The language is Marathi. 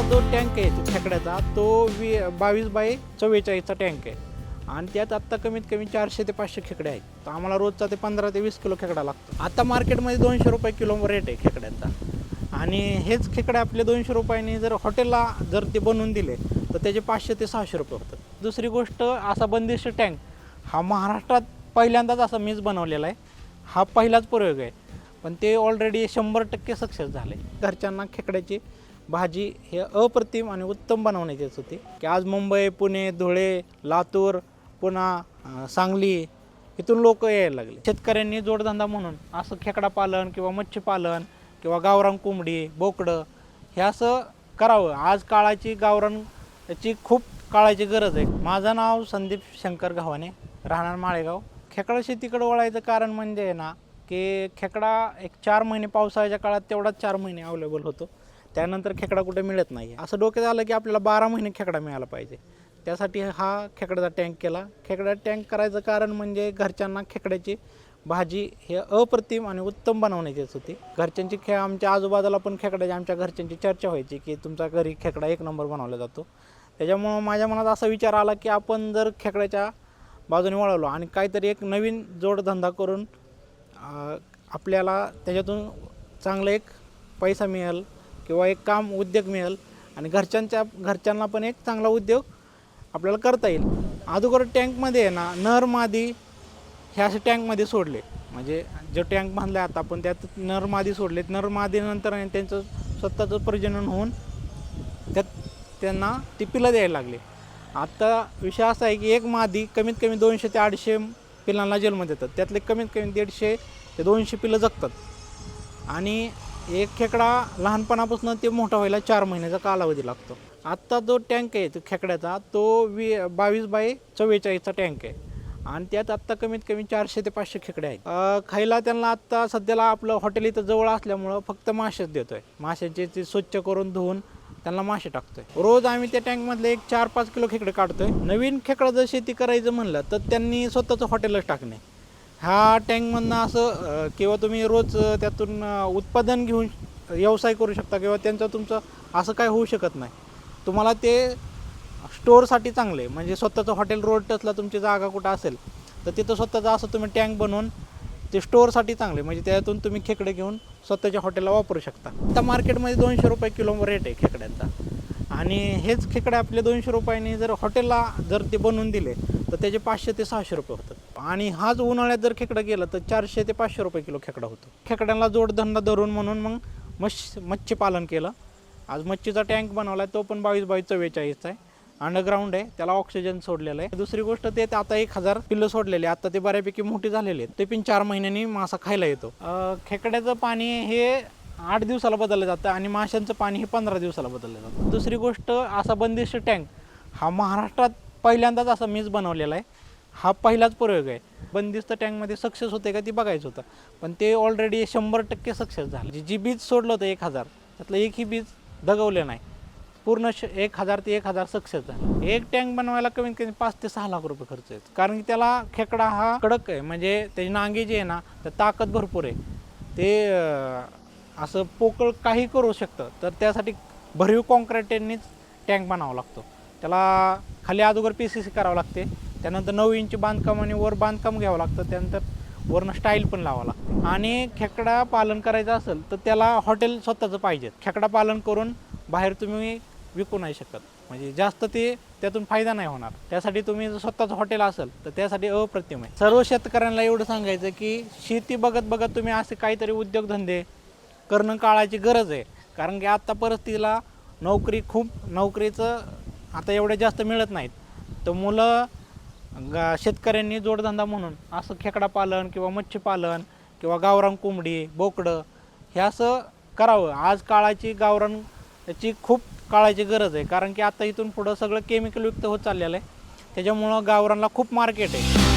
आता जो टँक आहे खेकड्याचा. तो वी बावीस बाय चव्वेचाळीसचा टँक आहे. आणि त्यात आत्ता कमीत कमी चारशे ते पाचशे खेकडे आहेत. तर आम्हाला रोजचा ते पंधरा ते वीस किलो खेकडा लागतो. आता मार्केटमध्ये दोनशे रुपये किलो रेट आहे खेकड्यांचा. आणि हेच खेकडे आपले दोनशे रुपयाने जर हॉटेलला जर ते बनवून दिले तर त्याचे पाचशे ते सहाशे रुपये होतात. दुसरी गोष्ट असा बंदिस्त टँक हा महाराष्ट्रात पहिल्यांदाच असा मीच बनवलेला आहे. हा पहिलाच प्रयोग आहे. पण ते ऑलरेडी शंभर टक्के सक्सेस झाले. घरच्यांना खेकड्याची भाजी हे अप्रतिम आणि उत्तम बनवण्याची होती. की आज मुंबई पुणे धुळे लातूर पुन्हा सांगली इथून लोक यायला लागले. शेतकऱ्यांनी जोडधंदा म्हणून असं खेकडा पालन किंवा मच्छीपालन किंवा गावरान कोंबडी बोकडं हे असं करावं. आज काळाची गावरान याची खूप काळाची गरज आहे. माझं नाव संदीप शंकर गव्हाणे राहणार माळेगाव. खेकडा शेतीकडे वळायचं कारण म्हणजे आहे ना की खेकडा एक चार महिने पावसाळ्याच्या काळात तेवढाच चार महिने अवेलेबल होतो. त्यानंतर खेकडा कुठे मिळत नाही. असं डोक्यात आलं की आपल्याला बारा महिने खेकडा मिळाला पाहिजे. त्यासाठी हा खेकड्याचा टँक केला. खेकडा टँक करायचं कारण म्हणजे घरच्यांना खेकड्याची भाजी हे अप्रतिम आणि उत्तम बनवण्याचीच होती. घरच्यांची खे आमच्या आजूबाजूला पण खेकड्याची आमच्या घरच्यांची चर्चा व्हायची की तुमचा घरी खेकडा एक नंबर बनवला जातो. त्याच्यामुळं माझ्या मनात असा विचार आला की आपण जर खेकड्याच्या बाजूने वळवलो आणि काहीतरी एक नवीन जोडधंदा करून आपल्याला त्याच्यातून चांगलं एक पैसा मिळेल किंवा एक काम उद्योग मिळेल आणि घरच्यांच्या घरच्यांना पण एक चांगला उद्योग आपल्याला करता येईल. अगोदर टँकमध्ये आहे ना नर मादी हे असे टँकमध्ये सोडले. म्हणजे जो टँक बांधला आता आपण त्यात नर मादी सोडलेत. नर मादीनंतर आणि त्यांचं स्वतःचं प्रजनन होऊन त्यात त्यांना ती पिलं द्यायला लागले. आता विषय असा आहे की एक मादी कमीत कमी दोनशे ते आठशे पिलांना जन्म देतात. त्यातले कमीत कमी दीडशे ते दोनशे पिलं जगतात. आणि एक खेकडा लहानपणापासून ते मोठा व्हायला चार महिन्याचा कालावधी लागतो. आत्ता जो टँक आहे तो खेकड्याचा तो वी बावीस बाय चव्वेचाळीसचा टँक आहे. आणि त्यात आत्ता कमीत कमी चारशे ते पाचशे खेकडे आहेत. खायला त्यांना आत्ता सध्याला आपलं हॉटेल इथं जवळ असल्यामुळं फक्त मासेच आहे माशाचे ते स्वच्छ करून धुवून त्यांना मासे टाकतोय. रोज आम्ही त्या टँकमधले एक चार पाच किलो खेकडे काढतोय. नवीन खेकडा जर शेती करायचं म्हणलं तर त्यांनी स्वतःचं हॉटेलच टाकणे. ह्या टँकमधनं असं किंवा तुम्ही रोज त्यातून उत्पादन घेऊन व्यवसाय करू शकता किंवा त्यांचं तुमचं असं काय होऊ शकत नाही. तुम्हाला ते स्टोअरसाठी चांगले म्हणजे स्वतःचं हॉटेल रोड टचला तुमची जागा कुठं असेल तर तिथं स्वतःचं असं तुम्ही टँक बनवून ते स्टोअरसाठी चांगले म्हणजे त्यातून तुम्ही खेकडे घेऊन स्वतःच्या हॉटेलला वापरू शकता. आता मार्केटमध्ये दोनशे रुपये किलो रेट आहे खेकड्यांचा. आणि हेच खेकडे आपले दोनशे रुपयाने जर हॉटेलला जर ते बनवून दिले तर त्याचे पाचशे ते सहाशे रुपये होतात. आणि हाच उन्हाळ्यात जर खेकडं गेलं तर चारशे ते पाचशे रुपये किलो खेकडा होतो. खेकड्यांना जोडधंदा धरून म्हणून मग मच्छ मच्छीपालन केलं. आज मच्छीचा टँक बनवला आहे तो पण बावीस बावीस चव्वेचाळीसचा आहे. अंडरग्राऊंड आहे त्याला ऑक्सिजन सोडलेलं आहे. दुसरी गोष्ट ते आता एक हजार पिल्लं सोडलेले आता ते बऱ्यापैकी मोठी झालेले आहेत. ते पण चार महिन्यांनी मासा खायला येतो. खेकड्याचं पाणी हे आठ दिवसाला बदललं जातं आणि माशांचं पाणी हे पंधरा दिवसाला बदललं जातं. दुसरी गोष्ट असा बंदिस्त टँक हा महाराष्ट्रात पहिल्यांदाच असा मीच बनवलेला आहे. हा पहिलाच प्रयोग आहे. बंदिस्त टँकमध्ये सक्सेस होते का ती बघायचं होतं. पण ते ऑलरेडी शंभर टक्के सक्सेस झालं. जी- जी बीज सोडलं होतं एक हजार त्यातलं एकही बीज दगवलं नाही. पूर्ण श एक हजार ते एक हजार सक्सेस झाला. एक टँक बनवायला कमीत कमी पाच ते सहा लाख रुपये खर्च येतो. कारण की त्याला खेकडा हा कडक आहे. म्हणजे त्याची नांगी जी आहे ना तर ताकद भरपूर आहे. ते असं पोकळ काही करू शकतं तर त्यासाठी भरीव कॉन्क्रिटेडनीच टँक बनावा लागतो. त्याला खाली अगोदर पी सी सी करावं लागते त्यानंतर नऊ इंच बांधकाम आणि वर बांधकाम घ्यावं लागतं त्यानंतर वरनं स्टाईल पण लावावं लागतं. आणि खेकडा पालन करायचं असेल तर त्याला हॉटेल स्वतःचं पाहिजे. खेकडा पालन करून बाहेर तुम्ही विकू नाही शकत. म्हणजे जास्त ते त्यातून फायदा नाही होणार. त्यासाठी तुम्ही जर स्वतःचं हॉटेल असेल तर त्यासाठी अप्रतिम आहे. सर्व शेतकऱ्यांना एवढं सांगायचं की शेती बघत बघत तुम्ही असे काहीतरी उद्योगधंदे करणं काळाची गरज आहे. कारण की आत्ता परिस्थितीला नोकरी खूप नोकरीचं आता एवढ्या जास्त मिळत नाहीत. तर मुलं गा शेतकऱ्यांनी जोडधंदा म्हणून असं खेकडा पालन किंवा मच्छीपालन किंवा गावरान कोंबडी बोकडं हे असं करावं. आज काळाची गावरान याची खूप काळाची गरज आहे. कारण की आता इथून पुढं सगळं केमिकलयुक्त होत चाललेलं आहे. त्याच्यामुळं गावरानला खूप मार्केट आहे.